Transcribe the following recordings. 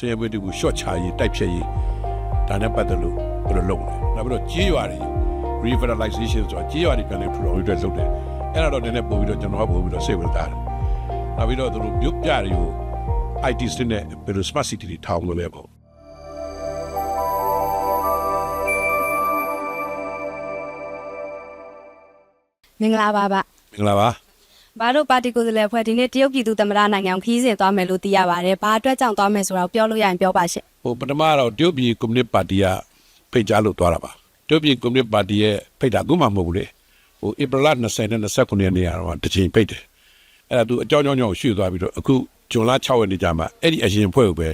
ဆင်းရဲပွဲတွေကို short ချရေးတိုက်ဖြတ်ရေးဒါနဲ့ပတ်သက်လို့ဘယ်လိုလုပ်လဲနောက်ပြီးတော့ကြေးရွာတွေ revitalization ဆိုတာကြေးရွာတွေပြန်လည်ထူထောင်ရေးအတွက်လုပ်တယ်အဲ့ဒါတော့နည်းနည်းပို့ပြီးတော့ကျွန်တော်ကပို့ပြီးတော့စိတ်ဝင်စားတယ်နောက်ပြီးတော့သူတို့မြို့ပြတွေကို IT စနစ်နဲ့ဘယ်လို smart city တွေထောင်လို့လဲပေါ့မင်္ဂလာပါဗျမင်္ဂလာပါ ဘာတို့ပါတီကိုယ်စားလှယ်ဖွဲ့ဒီနေ့တရုတ်ပြည်သူသမ္မတနိုင်ငံကိုခီးစဉ်သွားမယ်လို့သိရပါတယ်ဘာအတွက်ကြောင့်သွားမယ်ဆိုတာကိုပြောလို့ရရင်ပြောပါရှင့်ဟိုပထမတော့တရုတ်ပြည်ကွန်မြူနစ်ပါတီကဖိတ်ကြားလို့သွားတာပါတရုတ်ပြည်ကွန်မြူနစ်ပါတီရဲ့ဖိတ်တာအခုမှမဟုတ်ဘူးလေဟိုဧပြီလ20နဲ့29ရက်နေ့ကတော့တစ်ချိန်ဖိတ်တယ်အဲ့ဒါသူအကြောင်းကြောင်းကြောင့်ရွှေ့သွားပြီးတော့အခုဇွန်လ6ရက်နေ့ကျမှအဲ့ဒီအရင်ဖွဲ့ကိုပဲ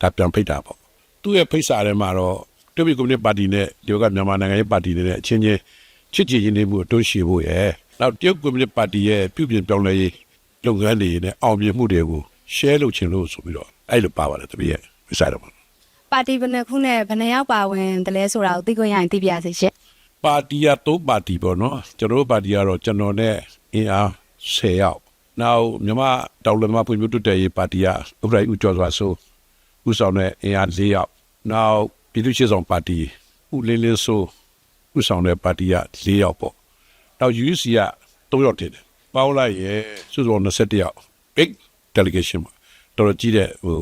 ဒါပြန်ဖိတ်တာပေါ့သူ့ရဲ့ဖိတ်စာထဲမှာတော့တရုတ်ပြည်ကွန်မြူနစ်ပါတီနဲ့ဒီကမြန်မာနိုင်ငံရေးပါတီတွေနဲ့အချင်းချင်းချစ်ကြည်ရင်းနှီးမှုအတွန်းရှည်ဖို့ရယ် နောက်တရုတ်ကွန်မြူနစ်ပါတီရဲ့ပြုပြင်ပြောင်းလဲရေးလုပ်ငန်းတွေနဲ့အောင်မြင်မှုတွေကို share လုပ်ချင်လို့ဆိုပြီးတော့အဲ့လိုပါပါတယ်တပည့်ရဲ့ဖိတ်စာတော့ပါတီဘယ်နှခုနဲ့ဘယ်နှယောက်ပါဝင်တယ်လဲဆိုတာကိုသိခွင့်ရရင်သိပြရစေရှင့်ပါတီရသုံးပါတီပေါ့နော်ကျွန်တော်တို့ပါတီကတော့ကျွန်တော်နဲ့အင်အား10ယောက်နောက်မြန်မာတောင်လမဖွံ့ဖြိုးတိုးတက်ရေးပါတီကဥပဒေဦးကျော်စွာဆိုဥဆောင်တဲ့အင်အား4ယောက်နောက်ပြည်သူ့ရှေ့ဆောင်ပါတီဦးလင်းလင်းဆိုဥဆောင်တဲ့ပါတီက4ယောက်ပေါ့ နောက် UC က3ယောက်တင်တယ်ပေါင်းလိုက်ရဲ့စုစုပေါင်း21ယောက် big delegation ပါတော်တော်ကြီးတဲ့ဟို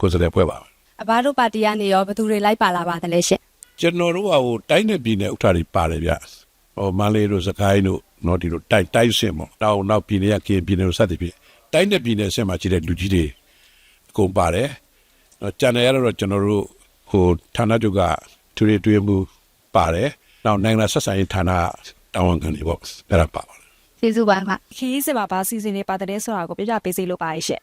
ကိုယ်စားလှယ်ဖွဲ့ပါအဘာတို့ပါတီကနေရောဘယ်သူတွေလိုက်ပါလာပါသလဲရှင့်ကျွန်တော်တို့ကဟိုတိုင်းနယ်ပြည်နယ်ဥထာတွေပါတယ်ဗျဟိုမန္တလေးတို့စကိုင်းတို့နော်ဒီလိုတိုင်းတိုင်းစင်ပေါ့နောက်နောက်ပြည်နယ်ကကင်းပြည်နယ်တို့စသဖြင့်တိုင်းနယ်ပြည်နယ်ဆင်မှာရှိတဲ့လူကြီးတွေအကုန်ပါတယ်နော်ကျန်တယ်ရတော့ကျွန်တော်တို့ဟိုဌာနချုပ်ကသူတွေတွေ့မှုပါတယ်နောက်နိုင်ငံဆက်ဆံရေးဌာန တာဝန်ခံတွေပေါ့အဲ့ဒါပါပါတယ်ကျေးဇူးပါခခရီးစစ်မှာဘာစီစဉ်နေပါတယ်ဆိုတာကိုပြပြပေးစီလို့ပါရဲ့ရှင့်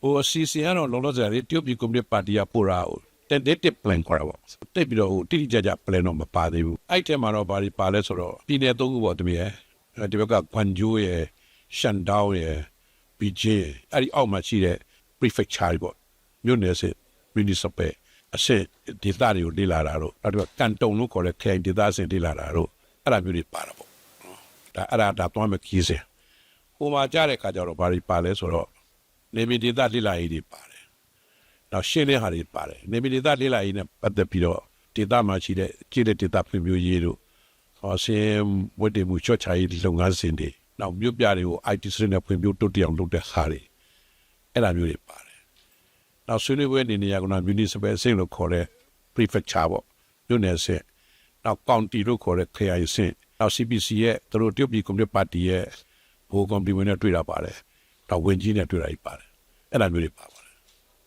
ဟိုအစီအစဉ်ကတော့လုံးလုံးစရာလေးတရုတ်ပြည်ကွန်မြူနစ်ပါတီကပို့တာဟို tentative plan ခေါ်တာပေါ့တိတ်ပြီးတော့ဟိုတိတိကျကျ plan တော့မပါသေးဘူးအဲ့ထဲမှာတော့ဘာတွေပါလဲဆိုတော့ပြည်နယ်သုံးခုပေါ့တမီးရဲ့အဲဒီဘက်ကကွမ်ဂျိုးရဲ့ရှန်ဒေါင်းရဲ့ဘီဂျင်းအဲ့ဒီအောက်မှာရှိတဲ့ prefecture တွေပေါ့မြို့နယ်စစ် municipal အဆင့်ဒေသတွေကိုလေ့လာတာတော့နောက်တစ်ခါကန်တုံလို့ခေါ်တဲ့ခရိုင်ဒေသအဆင့်လေ့လာတာတော့ အဲ့ဒါမျိုးတွေပါတာပေါ့နော်ဒါအဲ့ဒါဒါသွားမယ်ခီးစင်ဟိုမှာကြားတဲ့ခါကျတော့ဘာတွေပါလဲဆိုတော့နေပြည်ဒေသလိလာရေးတွေပါတယ်။နောက်ရှင်းတဲ့ဟာတွေပါတယ်။နေပြည်ဒေသလိလာရေးနဲ့ပတ်သက်ပြီးတော့ဒေသမှာရှိတဲ့ကြည့်တဲ့ဒေသဖွံ့ဖြိုးရေးတို့ဟောဆင်းဝတ်တင်မှုချော့ချရေးလုပ်ငန်းစဉ်တွေနောက်မြို့ပြတွေကို IT စနစ်နဲ့ဖွံ့ဖြိုးတိုးတက်အောင်လုပ်တဲ့ဟာတွေအဲ့ဒါမျိုးတွေပါတယ်။နောက်ဆွေးနွေးပွဲအနေနဲ့ကက municipal အဆင့်လို့ခေါ်တဲ့ prefecture ပေါ့မြို့နယ်အဆင့် နောက် county လို့ခေါ်တဲ့ခရိုင်အဆင့်နောက် CPC ရဲ့သူတို့တရုတ်ပြည်ကွန်မြူနစ်ပါတီရဲ့ဘိုးကွန်ပလီဝင်နဲ့တွေ့တာပါတယ်။နောက်ဝင်ကြီးနဲ့တွေ့တာကြီးပါတယ်။အဲ့ဒါမျိုးတွေပါပါတယ်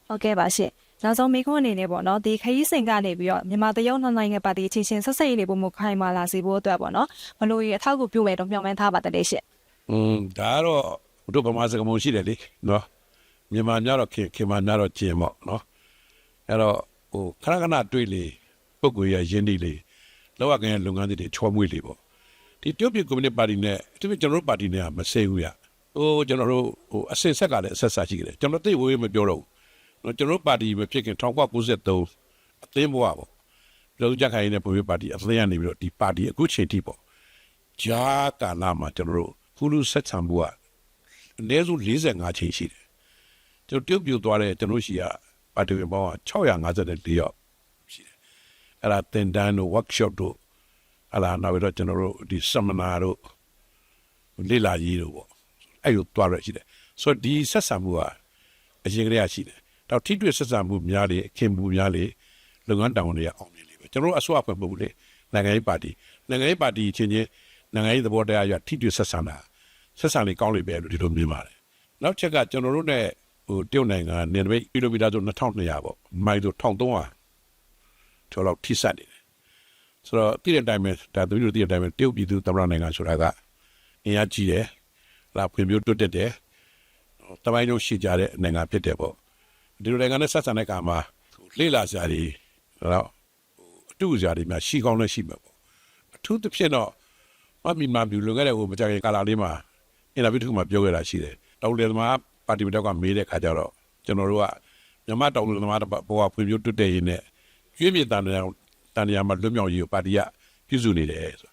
ဟုတ်ကဲ့ပါရှင့်နောက်ဆုံးမိခွန်းအနေနဲ့ပေါ့နော်ဒီခရီးစဉ်ကနေပြီးတော့မြန်မာတရုတ်နှစ်နိုင်ငံပါတီချင်းချင်းဆက်ဆက်ရေးတွေပုံမခိုင်မာလာစေဖို့အတွက်ပေါ့နော်ဘလို့ရအထောက်အကူပြုမယ်တော့မျှော်မှန်းထားပါတယ်ရှင့်။อืมဒါကတော့တို့ဗမာစကားမုံရှိတယ်လေနော်။မြန်မာများတော့ခင်ခင်မာများတော့ကျင်ပေါ့နော်။အဲ့တော့ဟိုခဏခဏတွေ့လေပုဂ္ဂိုလ်ရရင်းနှီးလေ လောက်ရကရဲ့လုပ်ငန်းတွေချောမွေ့လေပေါ့။ဒီတရုတ်ပြည်ကွန်မြူနစ်ပါတီနဲ့သူကျွန်တော်တို့ပါတီနဲ့ကမစိဘူးရ။ဟိုကျွန်တော်တို့ဟိုအစစ်ဆက်ကလည်းအဆက်ဆက်ရှိကြတယ်ကျွန်တော်သိဝေးမပြောတော့ဘူး။နော်ကျွန်တော်တို့ပါတီမဖြစ်ခင်1993အသင်းဘဝပေါ့။လူကြက်ခိုင်နေတဲ့ပုံပြပါတီအသင်းကနေပြီးတော့ဒီပါတီအခုချိန်ထိပေါ့။ဂျာကာလာမှာကျွန်တော်တို့ဖူလူဆက်ဆံမှုကအနည်းဆုံး45ချိန်ရှိတယ်။ကျွန်တော်ပြုတ်ပြသွားတဲ့ကျွန်တော်ရှိရပါတီဝင်ပေါင်းက654ယောက်ရှိတယ်။ အဲ့ဒါတင်တန်းတို့ workshop တို့အဲ့ဒါနောက်ပြီးတော့ကျွန်တော်တို့ဒီ seminar တို့လေ့လာရေးတို့ပေါ့အဲ့လိုသွားရရှိတယ်။ဆိုတော့ဒီဆက်ဆံမှုကအရင်ကတည်းကရှိတယ်။တော့ထိတွေ့ဆက်ဆံမှုများလေခင်မှုများလေလုပ်ငန်းတောင်တွေကအောင်မြင်လေပဲကျွန်တော်တို့အစိုးရဖွဲ့မဟုတ်ဘူးလေနိုင်ငံရေးပါတီနိုင်ငံရေးပါတီချင်းချင်းနိုင်ငံရေးသဘောတရားအရထိတွေ့ဆက်ဆံတာဆက်ဆံလေးကောင်းလေပဲလို့ဒီလိုမြင်ပါတယ်။နောက်ချက်ကကျွန်တော်တို့ ਨੇ ဟိုတရုတ်နိုင်ငံနေမိတ်ကီလိုမီတာဆို2200ပေါ့မိုင်ဆို1300 ကျော်လောက်ထိစပ်နေတယ်။ဆိုတော့တည်တဲ့အတိုင်းပဲဒါသူတို့တည်တဲ့အတိုင်းပဲတရုတ်ပြည်သူသမ္မတနိုင်ငံဆိုတာကအင်အားကြီးတယ်။လာဖွံ့ဖြိုးတိုးတက်တယ်။တမိုင်းလုံးရှိကြတဲ့နိုင်ငံဖြစ်တယ်ပေါ့။ဒီလိုနိုင်ငံနဲ့ဆက်ဆံတဲ့အခါမှာလေ့လာစရာတွေတော့အတူစရာတွေများရှိကောင်းလည်းရှိမှာပေါ့။အထူးသဖြင့်တော့မမီမာဘူးလုံခဲ့တဲ့ဟိုမကြခင်ကာလာလေးမှာအင်တာဗျူးတစ်ခုမှာပြောခဲ့တာရှိတယ်။တောင်လေသမားပါတီမတောက်ကမေးတဲ့ခါကျတော့ကျွန်တော်တို့ကမြန်မာတောင်လေသမားဘောကဖွံ့ဖြိုးတိုးတက်ရေးနဲ့ ကျွေးမြေတန်တရားတန်တရားမှာလွတ်မြောက်ရေးကိုပါတီကပြုစုနေတယ်ဆို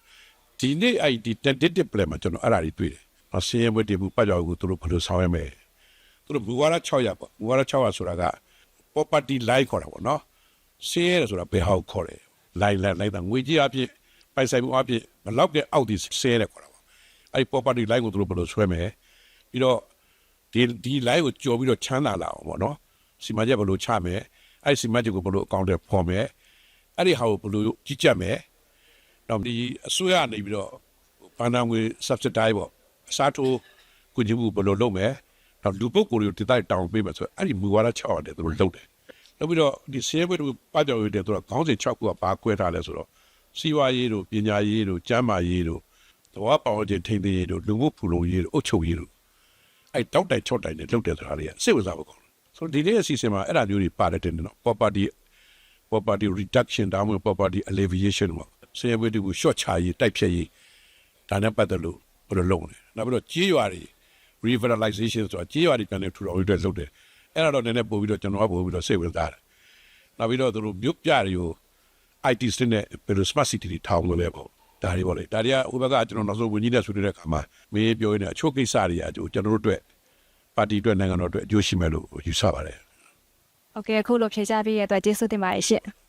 ဒီနေ့အဲ့ဒီ tentative plan မှာကျွန်တော်အဲ့ဒါတွေတွေ့တယ်။အစင်းရဲဝတ်တည်မှုပတ်ကြောက်ကိုသူတို့ဘယ်လိုဆောင်ရမလဲ။သူတို့ဘူဝါရ600ပေါ့ဘူဝါရ600ဆိုတာက property line ခေါ်တာပေါ့နော်ဆင်းရဲတယ်ဆိုတာဘယ်ဟာကိုခေါ်တယ် line line line တာငွေကြီးအဖြစ်ပိုင်ဆိုင်မှုအဖြစ်ဘယ်လောက်တဲ့အောက်ဒီဆင်းရဲတယ်ခေါ်တာပေါ့အဲ့ဒီ property line ကိုသူတို့ဘယ်လိုဆွဲမယ်ပြီးတော့ဒီဒီ line ကိုကြော်ပြီးတော့ချမ်းသာလာအောင်ပေါ့နော်စီမံချက်ဘယ်လိုချမယ် အဲ့ဒီစီမံချက်ကိုဘယ်လိုအကောင့်တွေဖော်မယ်အဲ့ဒီဟာကိုဘယ်လိုကြီးကြပ်မယ်တော့ဒီအစိုးရကနေပြီးတော့ဘဏ္ဍာငွေ subsidize ပေါ့အစားထိုးကုညီမှုဘယ်လိုလုပ်မယ်တော့လူပုဂ္ဂိုလ်တွေကိုဒီတိုင်းတောင်းပေးမယ်ဆိုတော့အဲ့ဒီမူဝါဒ6ရတယ်သူတို့လုပ်တယ်လုပ်ပြီးတော့ဒီဆေးဘွေတို့ပကြော်ရည်တွေသူတို့ခေါင်းစဉ်6ခုကဘာကွဲထားလဲဆိုတော့စီဝါရေးတို့ပညာရေးတို့ကျန်းမာရေးတို့သဘောပေါက်ခြင်းထိန်းသိမ်းရေးတို့လူမှုဖူလုံရေးတို့အုပ်ချုပ်ရေးတို့အဲ့တောက်တိုင်ချော့တိုင်နဲ့လုပ်တယ်ဆိုတာတွေကစိတ်ဝင်စားဖို့ကောင်းတယ် ဆိုတော့ဒီနေ့အစီအစဉ်မှာအဲ့ဒါမျိုးတွေပါတယ်တင်တယ်နော် property property reduction ဒါမှမဟုတ် property alleviation ပေါ့ဆင်းရဲဘွေတွေကို short ချရေးတိုက်ဖြတ်ရေးဒါနဲ့ပတ်သက်လို့ဘယ်လိုလုပ်လဲနောက်ပြီးတော့ကြေးရွာတွေ revitalization ဆိုတာကြေးရွာတွေပြန်လည်ထူထောင်ရေးအတွက်လုပ်တယ်အဲ့ဒါတော့နည်းနည်းပို့ပြီးတော့ကျွန်တော်ကပို့ပြီးတော့စိတ်ဝင်စားတယ်နောက်ပြီးတော့သူတို့မြို့ပြတွေကို IT စနစ်နဲ့ဘယ်လို smart city တွေထောင်လို့လဲပေါ့ဒါတွေပေါ့လေဒါတွေကဥပကကျွန်တော်နောက်ဆုံးဝင်ကြီးနဲ့ဆွေးနွေးတဲ့အခါမှာမင်းပြောရင်းနဲ့အချို့ကိစ္စတွေအကျိုးကျွန်တော်တို့အတွက် ပါတီအတွက်နိုင်ငံတော်အတွက်အကျိုးရှိမယ်လို့ယူဆပါတယ်။ Okay အခုလိုဖြေကြားပေးရတဲ့အတွက်ကျေးဇူးတင်ပါတယ်ရှင့်။